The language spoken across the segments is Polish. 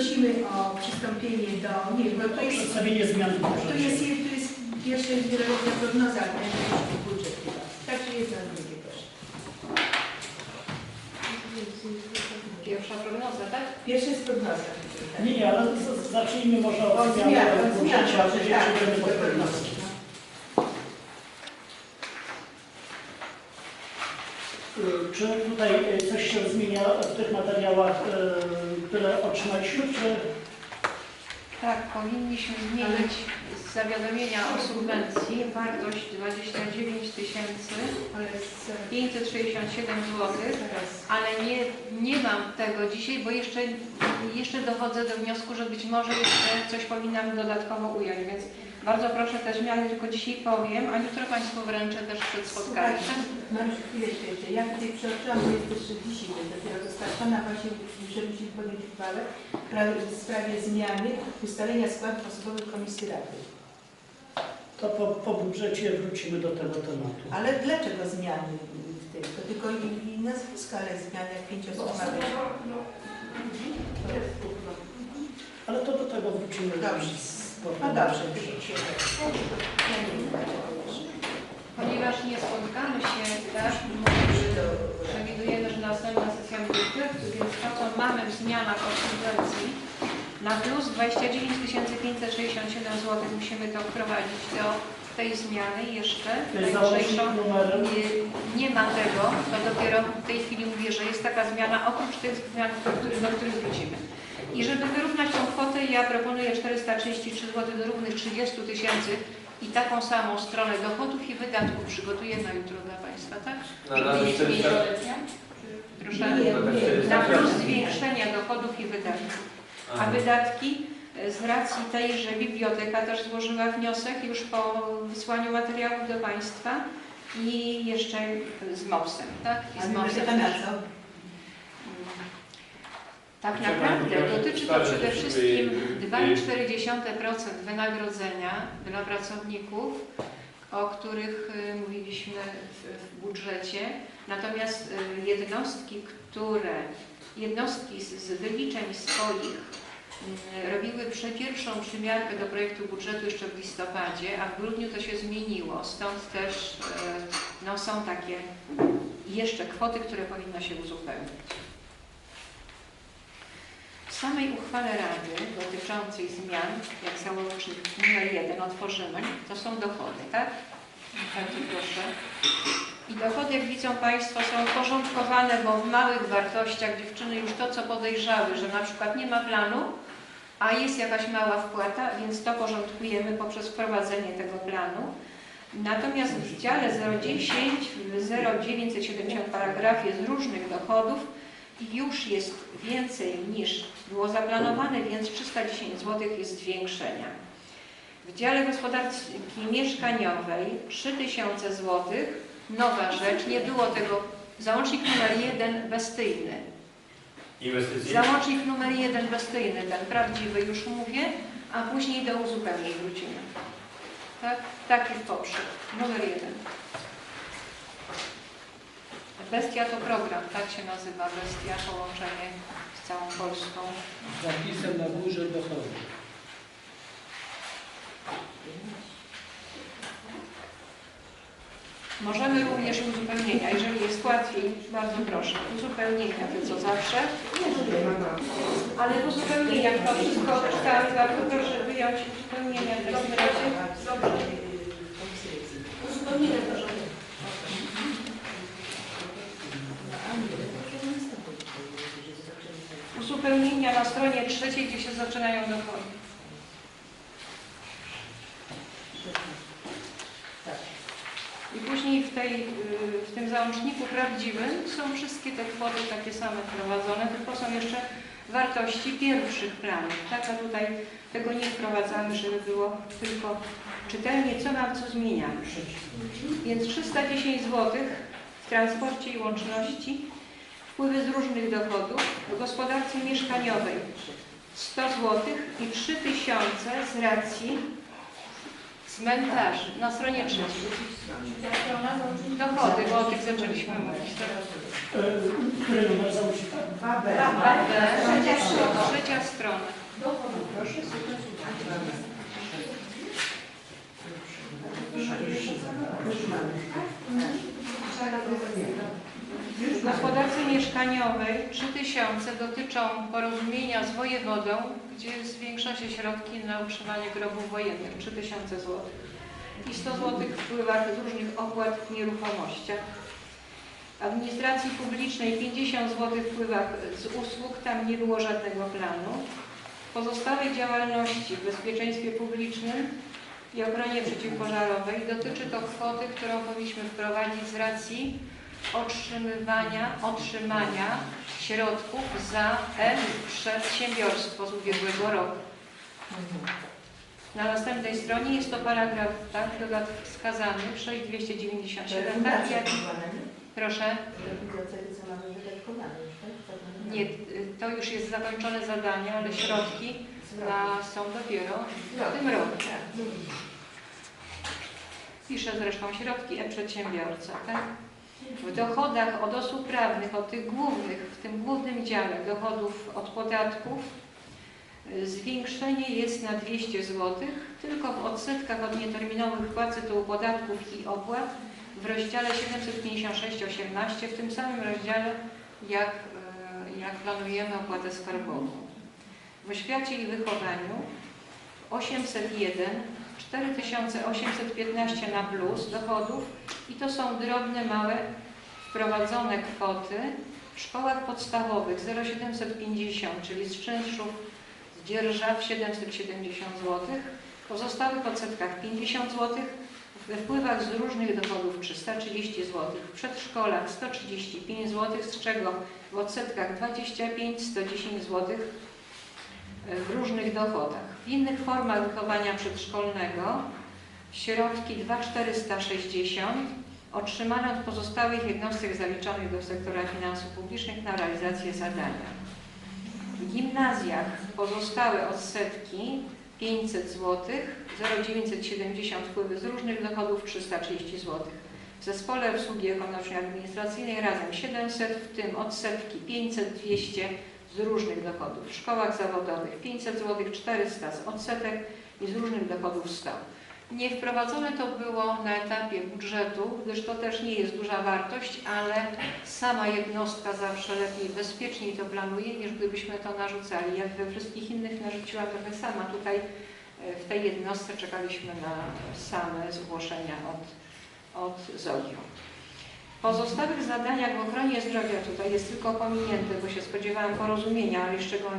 prosimy o przystąpienie do, nie, bo to jest, Przedstawienie zmian to jest, to jest pierwsza wieloletnia prognoza, ale to jest budżet chyba. Także jedno, drugie proszę. Pierwsza prognoza, tak? Pierwsza jest prognoza. Nie, nie, ale zacznijmy może od zmian, zmian zmian, tak, Czy tutaj y, coś się zmienia w tych materiałach, y, które otrzymaliśmy, czy Tak, powinniśmy zmienić z zawiadomienia o subwencji wartość 29 tysięcy Ale z, 567 zł, ale nie, nie mam tego dzisiaj, bo jeszcze, jeszcze dochodzę do wniosku, że być może jeszcze coś powinnam dodatkowo ująć, więc bardzo proszę te zmiany tylko dzisiaj powiem, a jutro Państwu wręczę też przed spotkaniem. Mam chwileczkę jeszcze. Ja tutaj przeoczyłam, bo jest jeszcze dzisiaj będzie dopiero dostarczona. Właśnie muszę musimy podjąć uchwałę w sprawie- zmiany ustalenia składów osobowych Komisji Rady. to po, po budżecie wrócimy do tego tematu. Ale dlaczego zmiany w tym? To tylko i, i nazwiska, ale zmiany jak pięcioosobowa wejść. Ale to do tego wrócimy. Dobrze. No dobrze. Ponieważ nie spotkamy się, tak, przewidujemy, że następna sesja będzie w kwietniu, więc to, co mamy w zmianach o subwencji, na plus 29 567 zł musimy to wprowadzić do tej zmiany jeszcze, Nie, nie ma tego, to dopiero w tej chwili mówię, że jest taka zmiana oprócz tych zmian, do których, do których wrócimy. I żeby wyrównać tą kwotę, ja proponuję 433 zł do równych 30 tysięcy i taką samą stronę dochodów i wydatków przygotuję na jutro dla Państwa, tak? Na razie 400. Proszę. Nie, nie. Na plus zwiększenia dochodów i wydatków. A wydatki e, z racji tej, że biblioteka też złożyła wniosek już po wysłaniu materiałów do Państwa i jeszcze z MOPS-em, tak? I z MOPS-em? Tak naprawdę dotyczy to przede wszystkim y, 2,4% wynagrodzenia dla pracowników, o których y, mówiliśmy w, budżecie. Natomiast y, jednostki, które jednostki z, wyliczeń swoich y, robiły pierwszą przymiarkę do projektu budżetu jeszcze w listopadzie, a w grudniu to się zmieniło. Stąd też no, są takie jeszcze kwoty, które powinno się uzupełnić. W samej uchwale Rady dotyczącej zmian, jak załącznik numer jeden otworzymy, to są dochody, tak? Bardzo proszę. I dochody, jak widzą Państwo, są porządkowane, bo w małych wartościach dziewczyny już to, co podejrzały, że na przykład nie ma planu, a jest jakaś mała wpłata, więc to porządkujemy poprzez wprowadzenie tego planu. Natomiast w dziale 010, w 0970 paragrafie z różnych dochodów już jest więcej niż było zaplanowane, więc 310 zł jest zwiększenia. W dziale gospodarki mieszkaniowej 3000 zł, nowa rzecz, nie było tego, załącznik numer 1 bestyjny. Załącznik numer 1 bestyjny, ten prawdziwy już mówię, a później do uzupełnień wrócimy. Tak? Taki poprzek, numer 1. Bestia to program, tak się nazywa Bestia, połączenie z całą Polską. Zapisem na górze dochodu. Możemy również uzupełnienia, jeżeli jest łatwiej, bardzo proszę. Uzupełnienia, to co zawsze. Ale w uzupełnieniach to wszystko czytamy, bardzo proszę wyjąć uzupełnienia w takim razie. Uzupełnienia proszę. Uzupełnienia na stronie trzeciej, gdzie się zaczynają dochody. I później w, tej, y, w tym załączniku prawdziwym są wszystkie te kwoty takie same wprowadzone, tylko są jeszcze wartości pierwszych planów. Tak, a tutaj tego nie wprowadzamy, żeby było tylko czytelnie, co nam co zmieniamy. Więc 310 zł w transporcie i łączności, wpływy z różnych dochodów, w gospodarce mieszkaniowej 100 zł i 3000 z racji cmentarzy na stronie trzeciej. Dochody, bo o tych zaczęliśmy mówić. numer załącznika? 2B. Trzecia, trzecia stronę. Proszę, słuchaj, Już mamy. W gospodarce mieszkaniowej 3000 dotyczą porozumienia z wojewodą, gdzie zwiększa się środki na utrzymanie grobów wojennych 3000 zł i 100 zł w wpływach z różnych opłat w nieruchomościach. Administracji publicznej 50 zł w wpływach z usług, tam nie było żadnego planu. Pozostałej działalności w bezpieczeństwie publicznym i ochronie przeciwpożarowej dotyczy to kwoty, którą powinniśmy wprowadzić z racji otrzymywania, otrzymania środków za e-przedsiębiorstwo z ubiegłego roku. Na następnej stronie jest to paragraf, tak, dodatek wskazany, 6297, tak jak, proszę, tak? nie, to już jest zakończone zadanie, ale środki na, są dopiero w tym roku. Piszę zresztą środki e-przedsiębiorca, tak? W dochodach od osób prawnych, od tych głównych, w tym głównym dziale dochodów od podatków, y, zwiększenie jest na 200 zł, tylko w odsetkach od nieterminowych wpłat tytułu podatków i opłat w rozdziale 756-18, w tym samym rozdziale jak, y, jak planujemy opłatę skarbową. W oświacie i wychowaniu 801 4815 na plus dochodów i to są drobne, małe, wprowadzone kwoty w szkołach podstawowych 0750, czyli z czynszów z dzierżaw 770 zł, w pozostałych odsetkach 50 zł, we wpływach z różnych dochodów 330 zł, w przedszkolach 135 zł, z czego w odsetkach 25, 110 zł, w różnych dochodach. Innych formach wychowania przedszkolnego środki 2,460 otrzymane od pozostałych jednostek zaliczonych do sektora finansów publicznych na realizację zadania. W gimnazjach pozostałe odsetki 500 zł, 0,970 wpływy z różnych dochodów 330 zł. W zespole obsługi ekonomiczno-administracyjnej razem 700, w tym odsetki 500, 200 z różnych dochodów. W szkołach zawodowych 500 zł, 400 z odsetek i z różnych dochodów 100. Nie wprowadzone to było na etapie budżetu, gdyż to też nie jest duża wartość, ale sama jednostka zawsze lepiej, bezpieczniej to planuje, niż gdybyśmy to narzucali. Jak we wszystkich innych narzuciłam trochę sama. Tutaj e, w tej jednostce czekaliśmy na same zgłoszenia od, od ZOGIO. Pozostałych zadaniach w ochronie zdrowia tutaj jest tylko pominięte, bo się spodziewałam porozumienia, ale jeszcze go,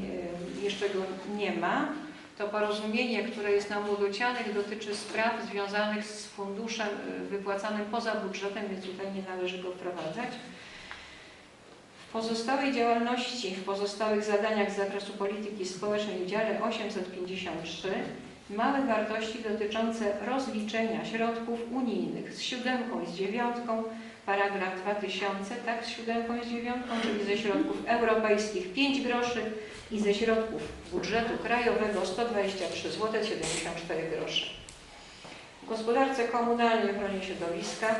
nie- jeszcze go nie ma. To porozumienie, które jest na młodocianych, dotyczy spraw związanych z funduszem y, wypłacanym poza budżetem, więc tutaj nie należy go wprowadzać. W pozostałej działalności, w pozostałych zadaniach z zakresu polityki społecznej w dziale 853 małe wartości dotyczące rozliczenia środków unijnych z siódemką i z dziewiątką, paragraf 2000, tak, z siódemką i z dziewiątką, czyli ze środków europejskich 5 groszy i ze środków budżetu krajowego 123 zł 74 grosze. W gospodarce komunalnej ochronie środowiska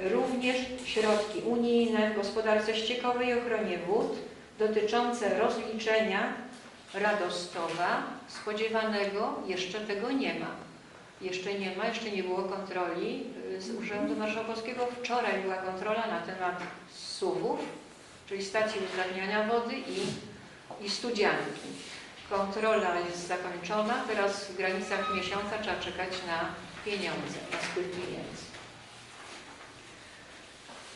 również środki unijne w gospodarce ściekowej i ochronie wód dotyczące rozliczenia Radostowa spodziewanego jeszcze tego nie ma. Jeszcze nie ma, jeszcze nie było kontroli y, z Urzędu Marszałkowskiego. Wczoraj była kontrola na temat SUW-ów, czyli stacji uzdatniania wody i, i studzianki. Kontrola jest zakończona, teraz w granicach miesiąca trzeba czekać na pieniądze, na spływ pieniędzy.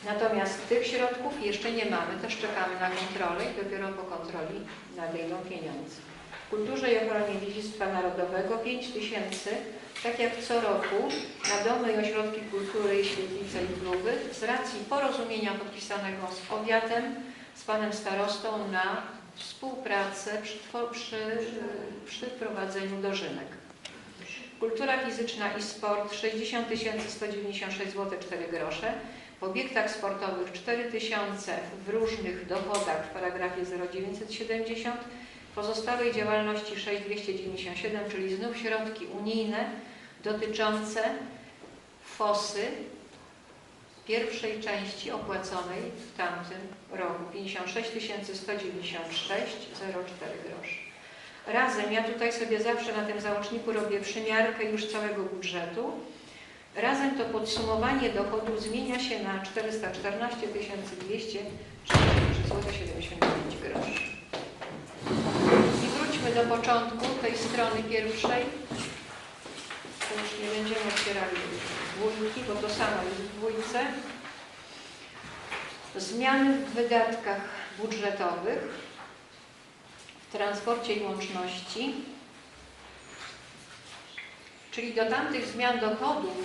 Natomiast tych środków jeszcze nie mamy, też czekamy na kontrolę i dopiero po kontroli nadejdą pieniądze. W kulturze i ochronie dziedzictwa narodowego 5 tysięcy, tak jak co roku, na domy i ośrodki kultury i świetlice z racji porozumienia podpisanego z powiatem, z panem starostą na współpracę przy, przy, przy wprowadzeniu dożynek. Kultura fizyczna i sport 60 196 zł 4 grosze. W obiektach sportowych 4000 w różnych dochodach w paragrafie 0970, pozostałej działalności 6297, czyli znów środki unijne dotyczące FOSY pierwszej części opłaconej w tamtym roku 56 196,04 groszy. Razem, ja tutaj sobie zawsze na tym załączniku robię przymiarkę już całego budżetu. Razem to podsumowanie dochodu zmienia się na 414 233,75 groszy. I wróćmy do początku tej strony pierwszej. Już nie będziemy otwierali dwójki, bo to samo jest w dwójce. Zmiany w wydatkach budżetowych w transporcie i łączności, czyli do tamtych zmian dochodów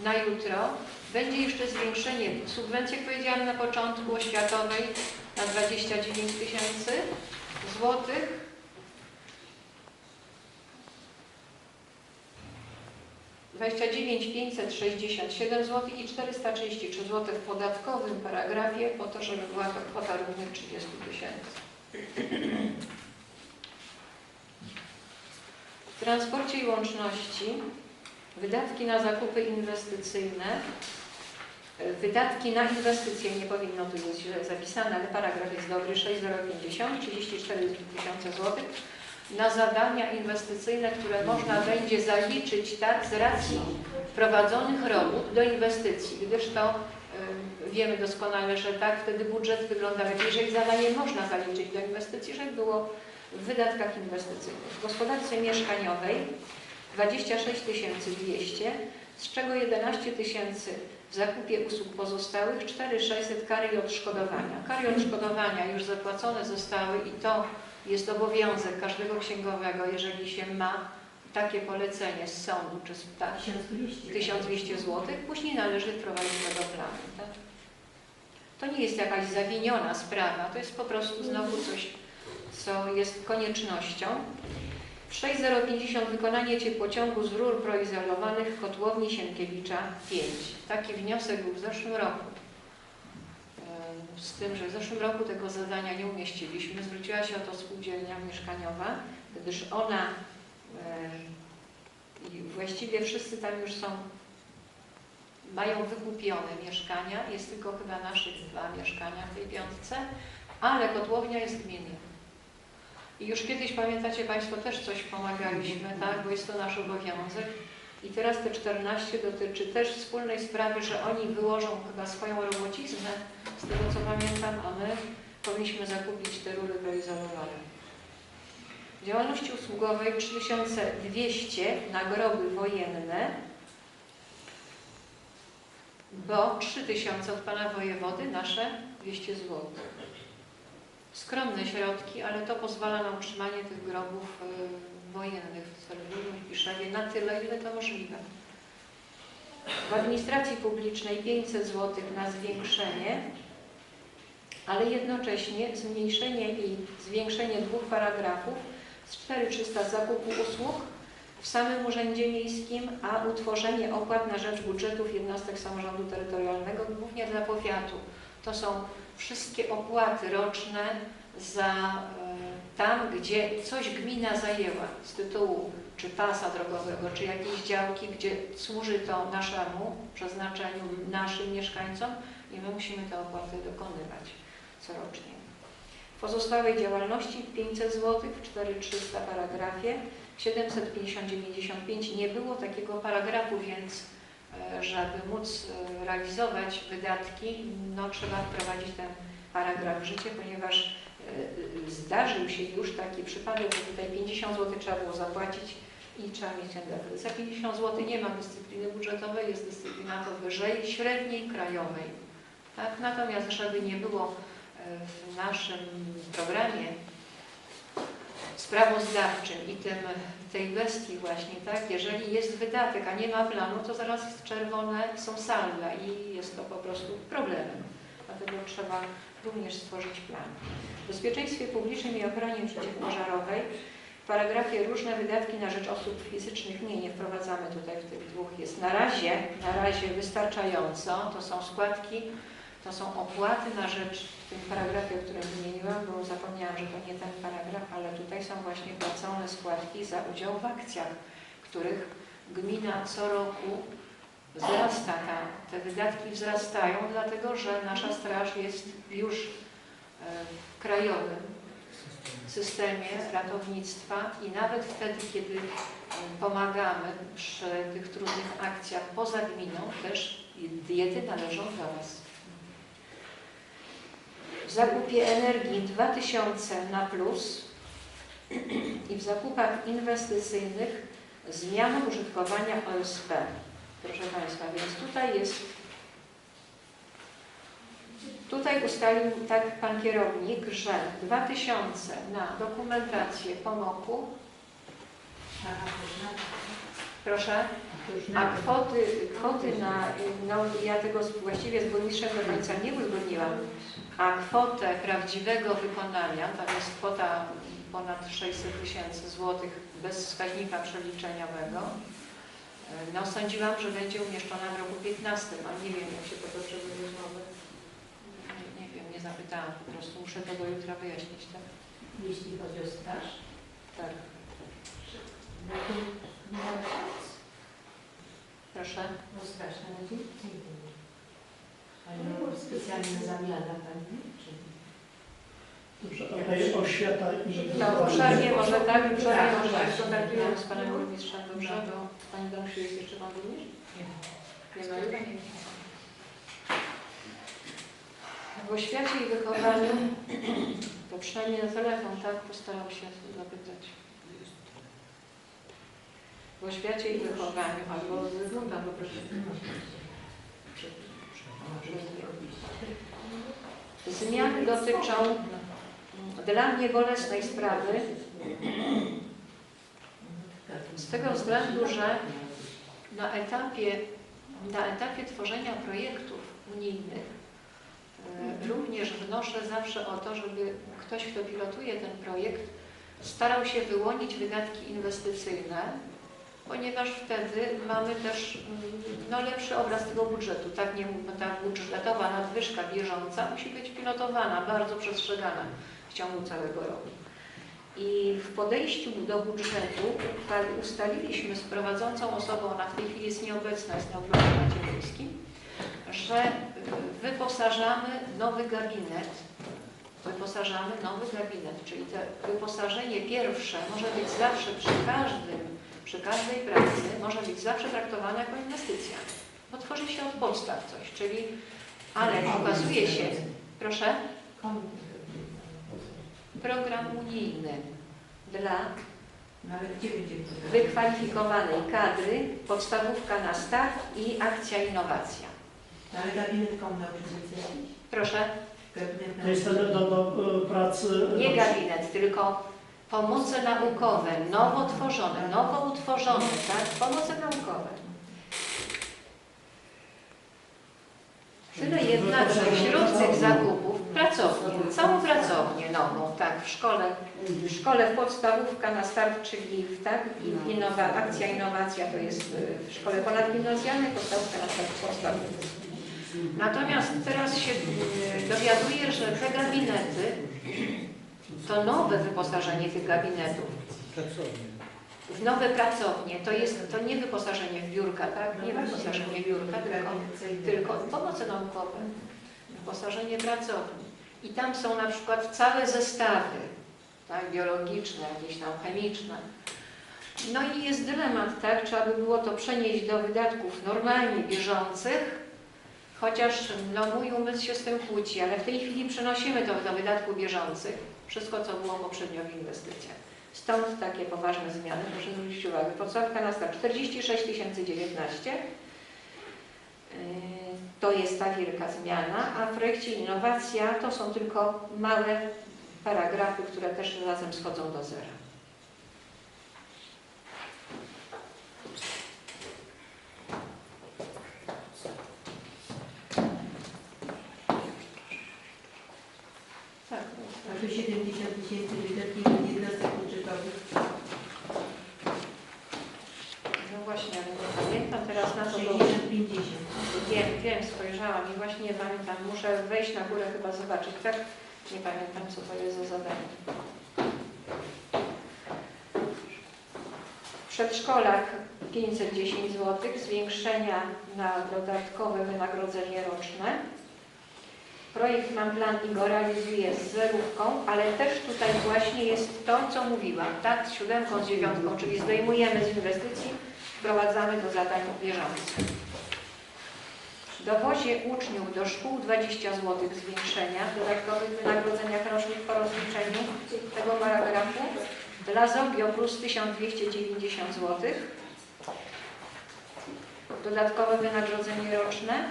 na jutro będzie jeszcze zwiększenie subwencji, jak powiedziałam na początku, oświatowej na 29 tysięcy złotych. Dwadzieścia dziewięć pięćset sześćdziesiąt siedem zł i 433 zł w podatkowym paragrafie po to, żeby była to kwota równa 30 tysięcy. W transporcie i łączności wydatki na zakupy inwestycyjne, wydatki na inwestycje nie powinno tu być źle zapisane, ale paragraf jest dobry, 6050, 34 tysiące złotych na zadania inwestycyjne, które można będzie zaliczyć tak z racji prowadzonych robót do inwestycji, gdyż to y, wiemy doskonale, że tak wtedy budżet wygląda lepiej, jeżeli zadanie można zaliczyć do inwestycji, żeby było w wydatkach inwestycyjnych. W gospodarce mieszkaniowej 26 200, z czego 11 tysięcy w zakupie usług pozostałych, 4600 kary i odszkodowania. Kary i odszkodowania już zapłacone zostały i to jest obowiązek każdego księgowego, jeżeli się ma takie polecenie z sądu czy z tak, 1200. 1200 zł, później należy wprowadzić tego planu. Tak? To nie jest jakaś zawiniona sprawa, to jest po prostu znowu coś, co jest koniecznością. 6050 wykonanie ciepłociągu z rur proizolowanych kotłowni Sienkiewicza 5. Taki wniosek był w zeszłym roku. Z tym, że w zeszłym roku tego zadania nie umieściliśmy. Zwróciła się o to spółdzielnia mieszkaniowa, gdyż ona em, i właściwie wszyscy tam już są, mają wykupione mieszkania. Jest tylko chyba naszych dwa mieszkania w tej piątce, ale kotłownia jest gminy. I już kiedyś, pamiętacie Państwo, też coś pomagaliśmy, tak, bo jest to nasz obowiązek. I teraz te 14 dotyczy też wspólnej sprawy, że oni wyłożą chyba swoją robociznę, z tego co pamiętam, a my powinniśmy zakupić te rury proizolowane. W działalności usługowej 3200 nagrody wojenne, bo 3000 od Pana Wojewody, nasze 200 zł. Skromne środki, ale to pozwala na utrzymanie tych grobów y, wojennych w Celebulu i Piszewie na tyle, ile to możliwe. W administracji publicznej 500 zł na zwiększenie, ale jednocześnie zmniejszenie i zwiększenie dwóch paragrafów z 4300 z zakupu usług w samym Urzędzie Miejskim, a utworzenie opłat na rzecz budżetów jednostek samorządu terytorialnego, głównie dla powiatu. To są wszystkie opłaty roczne za e, tam, gdzie coś gmina zajęła z tytułu czy pasa drogowego, czy jakiejś działki, gdzie służy to naszemu przeznaczeniu, naszym mieszkańcom i my musimy te opłaty dokonywać corocznie. W pozostałej działalności 500 zł w 4300 paragrafie, 750-95 nie było takiego paragrafu, więc żeby móc e, realizować wydatki, no trzeba wprowadzić ten paragraf w życie, ponieważ e, zdarzył się już taki przypadek, że tutaj 50 zł trzeba było zapłacić i trzeba mieć ten dekret. Za 50 zł nie ma dyscypliny budżetowej, jest dyscyplina powyżej średniej krajowej. Tak? Natomiast żeby nie było e, w naszym programie sprawozdawczym i tym, tej bestii właśnie, tak, jeżeli jest wydatek, a nie ma planu, to zaraz czerwone są salda i jest to po prostu problemem. Dlatego trzeba również stworzyć plan. W bezpieczeństwie publicznym i ochronie przeciwpożarowej w paragrafie różne wydatki na rzecz osób fizycznych nie, nie wprowadzamy tutaj w tych dwóch. Jest na razie, na razie wystarczająco. To są składki, to są opłaty na rzecz w tym paragrafie, o którym wymieniłam, bo zapomniałam, że to nie ten paragraf, ale tutaj są właśnie płacone składki za udział w akcjach, których gmina co roku wzrasta ta, te wydatki wzrastają, dlatego że nasza straż jest już e, w krajowym systemie ratownictwa i nawet wtedy, kiedy e, pomagamy przy tych trudnych akcjach poza gminą, też diety należą do Was. W zakupie energii 2000 na plus i w zakupach inwestycyjnych zmiana użytkowania OSP. Proszę Państwa, więc tutaj jest Tutaj ustalił tak Pan kierownik, że 2000 na dokumentację pomoku, proszę, a kwoty, kwoty na, no ja tego właściwie z burmistrzem do końca nie uzgodniłam, a kwotę prawdziwego wykonania, tam jest kwota ponad 600 tysięcy złotych bez wskaźnika przeliczeniowego, no sądziłam, że będzie umieszczona w roku 15, a nie wiem jak się potoczy rozmowy. Nie, nie wiem, nie zapytałam, po prostu muszę to do jutra wyjaśnić, tak? Jeśli chodzi o straż, Tak. no to Proszę. no straż na razie nie było. Ale no, specjalna zamiana Pani, czy... Dobrze, okej, oświata i... To obszarnie może tak, obszarnie Tak, może skontaktujemy z Panem Burmistrzem, dobrze? Bo Pani Danusiu jest jeszcze Pan Burmistrz? Nie ma już? W oświacie i wychowaniu, to przynajmniej na telefon, tak, postaram się zapytać. W oświacie i wychowaniu, albo wygląda po prostu. Zmiany dotyczą dla mnie bolesnej sprawy z tego względu, że na etapie, na etapie tworzenia projektów unijnych e, również wnoszę zawsze o to, żeby ktoś, kto pilotuje ten projekt, starał się wyłonić wydatki inwestycyjne, ponieważ wtedy mamy też mm, no, lepszy obraz tego budżetu. Tak nie ta budżetowa nadwyżka bieżąca musi być pilotowana, bardzo przestrzegana w ciągu całego roku. I w podejściu do budżetu ustaliliśmy z prowadzącą osobą, ona w tej chwili jest nieobecna, jest na urlopie macierzyńskim, że wyposażamy nowy gabinet, wyposażamy nowy gabinet, czyli to wyposażenie pierwsze może być zawsze przy każdym, przy każdej pracy, może być zawsze traktowane jako inwestycja, bo tworzy się od podstaw coś, czyli, ale okazuje się, proszę, program unijny dla wykwalifikowanej kadry, podstawówka na start i akcja innowacja. No, ale gabinet? Proszę, To jest ten do, do e, pracy... nie gabinet, tylko pomoce naukowe, nowo tworzone, nowo utworzone, tak? Pomoce naukowe. Tyle jednak, że wśród tych zakupów pracownię, całą pracownię nową, tak, w szkole, w szkole podstawówka na start, czyli tak, i innowa, akcja innowacja to jest w szkole ponadgimnazjalnej, podstawówka na start podstawówka. Natomiast teraz się y, dowiaduję, że te gabinety, to nowe wyposażenie tych gabinetów Pracownie. w nowe pracownie, to jest to nie wyposażenie w biurka, tak? Nie wyposażenie biurka, tylko, tylko pomoce naukowe, wyposażenie pracowni. I tam są na przykład całe zestawy, tak? biologiczne, jakieś tam chemiczne. No i jest dylemat, tak? Trzeba by było to przenieść do wydatków normalnie bieżących, chociaż no, mój umysł się z tym kłóci, ale w tej chwili przenosimy to do wydatków bieżących, wszystko co było poprzednio w inwestycjach. Stąd takie poważne zmiany, proszę zwrócić uwagę. Podstawka na start 46 019. Yy, To jest ta wielka zmiana, a w projekcie innowacja to są tylko małe paragrafy, które też razem schodzą do zera. Tak, To 70 tysięcy wydatki jednostek budżetowych. no właśnie, ale nie pamiętam teraz na to, bo 60, 50. Wiem, wiem, spojrzałam i właśnie nie pamiętam. Muszę wejść na górę chyba zobaczyć, tak? Nie pamiętam, co to jest za zadanie. W przedszkolach 510 zł, zwiększenia na dodatkowe wynagrodzenie roczne. Projekt Mam Plan i go realizuję z zerówką, ale też tutaj właśnie jest to, co mówiłam, tak? Z siódemką, z dziewiątką, czyli zdejmujemy z inwestycji, wprowadzamy do zadań bieżących. Dowozie uczniów do szkół 20 zł zwiększenia w dodatkowych wynagrodzeniach rocznych po rozliczeniu tego paragrafu. Dla ZOGIO plus 1290 zł. Dodatkowe wynagrodzenie roczne.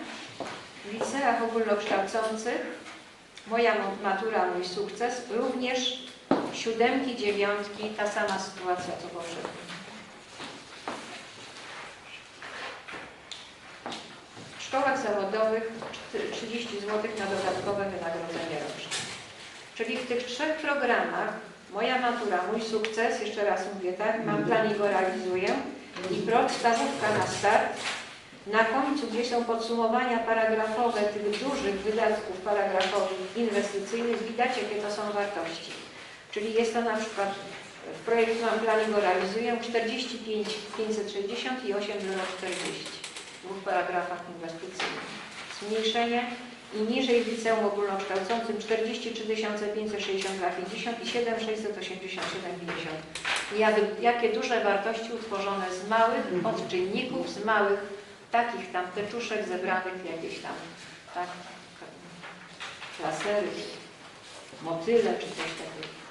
W liceach ogólnokształcących moja matura, mój sukces, również siódemki, dziewiątki, ta sama sytuacja co poprzednio. W szkołach zawodowych czty- 30 zł na dodatkowe wynagrodzenie roczne. Czyli w tych trzech programach moja matura, mój sukces, jeszcze raz mówię tak, mam plan i go realizuję i podstawówka na start. Na końcu, gdzie są podsumowania paragrafowe tych dużych wydatków paragrafowych inwestycyjnych, widać jakie to są wartości. Czyli jest to na przykład w projekcie Mam Plan go realizuję 45 560 i 8040 w dwóch paragrafach inwestycyjnych. Zmniejszenie i niżej w liceum ogólnokształcącym 43 562,50 i 7 687,50. Jak, jakie duże wartości utworzone z małych odczynników, z małych takich tam teczuszek zebranych w jakieś tam tak, lasery, motyle czy coś takiego.